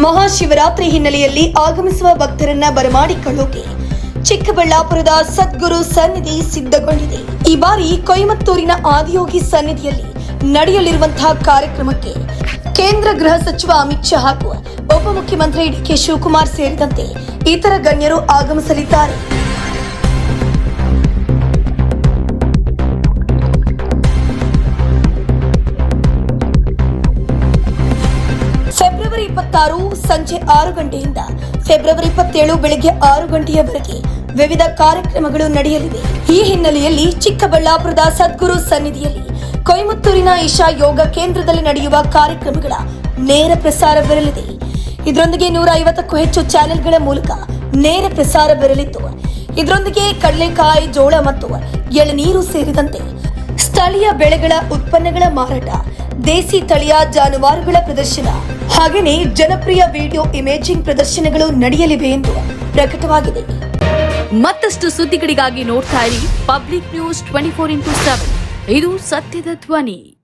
ಮಹಾಶಿವರಾತ್ರಿ ಹಿನ್ನೆಲೆಯಲ್ಲಿ ಆಗಮಿಸುವ ಭಕ್ತರನ್ನ ಬರಮಾಡಿಕೊಳ್ಳೋಕೆ ಚಿಕ್ಕಬಳ್ಳಾಪುರದ ಸದ್ಗುರು ಸನ್ನಿಧಿ ಸಿದ್ಧಗೊಂಡಿದೆ. ಈ ಬಾರಿ ಕೊಯಮತ್ತೂರಿನ ಆದಿಯೋಗಿ ಸನ್ನಿಧಿಯಲ್ಲಿ ನಡೆಯಲಿರುವಂತಹ ಕಾರ್ಯಕ್ರಮಕ್ಕೆ ಕೇಂದ್ರ ಗೃಹ ಸಚಿವ ಅಮಿತ್ ಶಾ ಹಾಗೂ ಉಪಮುಖ್ಯಮಂತ್ರಿ ಡಿಕೆ ಶಿವಕುಮಾರ್ ಸೇರಿದಂತೆ ಇತರ ಗಣ್ಯರು ಆಗಮಿಸಲಿದ್ದಾರೆ. ಇಪ್ಪತ್ತಾರು ಸಂಜೆ ಆರು ಗಂಟೆಯಿಂದ ಫೆಬ್ರವರಿ ಇಪ್ಪತ್ತೇಳು ಬೆಳಗ್ಗೆ ಆರು ಗಂಟೆಯವರೆಗೆ ವಿವಿಧ ಕಾರ್ಯಕ್ರಮಗಳು ನಡೆಯಲಿವೆ. ಈ ಹಿನ್ನೆಲೆಯಲ್ಲಿ ಚಿಕ್ಕಬಳ್ಳಾಪುರದ ಸದ್ಗುರು ಸನ್ನಿಧಿಯಲ್ಲಿ ಕೊಯಮತ್ತೂರಿನ ಈಶಾ ಯೋಗ ಕೇಂದ್ರದಲ್ಲಿ ನಡೆಯುವ ಕಾರ್ಯಕ್ರಮಗಳ ನೇರ ಪ್ರಸಾರವಿರಲಿದೆ ಇದರೊಂದಿಗೆ ನೂರ ಐವತ್ತಕ್ಕೂ ಹೆಚ್ಚು ಚಾನೆಲ್ಗಳ ಮೂಲಕ ನೇರ ಪ್ರಸಾರ ಬರಲಿದ್ದು ಇದರೊಂದಿಗೆ ಕಡಲೆಕಾಯಿ ಜೋಳ ಮತ್ತು ಎಳನೀರು ಸೇರಿದಂತೆ ಸ್ಥಳೀಯ ಬೆಳೆಗಳ ಉತ್ಪನ್ನಗಳ ಮಾರಾಟ ದೇಸಿ ತಳಿಯ ಜಾನುವಾರುಗಳ ಪ್ರದರ್ಶನ. ಹಾಗೆಯೇ ಜನಪ್ರಿಯ ವಿಡಿಯೋ ಇಮೇಜಿಂಗ್ ಪ್ರದರ್ಶನಗಳು ನಡೆಯಲಿವೆ ಎಂದು ಪ್ರಕಟವಾಗಿದೆ. ಮತ್ತಷ್ಟು ಸುದ್ದಿಗಳಿಗಾಗಿ ನೋಡ್ತಾ ಇರಿ public news twenty four into seven. ಇದು ಸತ್ಯದ ಧ್ವನಿ.